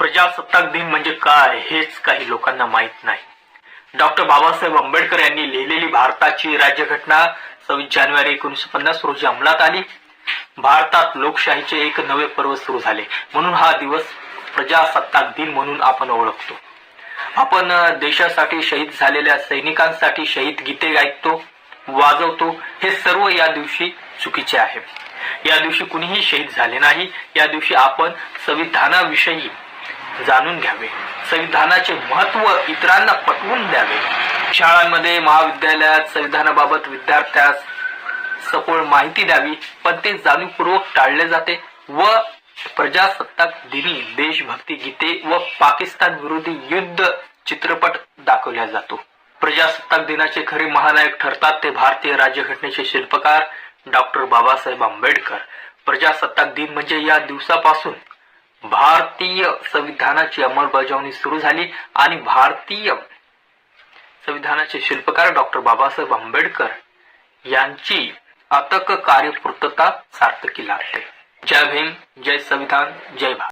प्रजासत्ताक दिन म्हणजे काय हेच काही लोकांना माहीत नाही. डॉक्टर बाबासाहेब आंबेडकर यांनी लिहिलेली भारताची राज्यघटना सव्वीस जानेवारी एकोणीसशे पन्नास रोजी अंमलात आली. भारतात लोकशाहीचे एक नवे पर्व सुरू झाले. म्हणून हा दिवस प्रजासत्ताक दिन म्हणून आपण ओळखतो. आपण देशासाठी शहीद झालेल्या सैनिकांसाठी शहीद गीते ऐकतो वाजवतो हे सर्व या दिवशी चुकीचे आहे. या दिवशी कुणीही शहीद झाले नाही. या दिवशी आपण संविधानाविषयी जाणून घ्यावे. संविधानाचे महत्त्व इतरांना पटवून द्यावे. शाळांमध्ये महाविद्यालयात संविधानाबाबत विद्यार्थ्यास सखोल माहिती द्यावी पण ते जाणीवपूर्वक टाळले जाते व प्रजासत्ताक दिनी देशभक्ती गीते व पाकिस्तान विरोधी युद्ध चित्रपट दाखवला जातो. प्रजासत्ताक दिनाचे खरे महानायक ठरतात ते भारतीय राज्यघटनेचे शिल्पकार डॉक्टर बाबासाहेब आंबेडकर. प्रजासत्ताक दिन म्हणजे या दिवसापासून भारतीय संविधानाची अंमलबजावणी सुरू झाली आणि भारतीय संविधानाचे शिल्पकार डॉक्टर बाबासाहेब आंबेडकर यांची अतक कार्यपूर्तता सार्थकी लागते जय भीम जय संविधान जय भारत.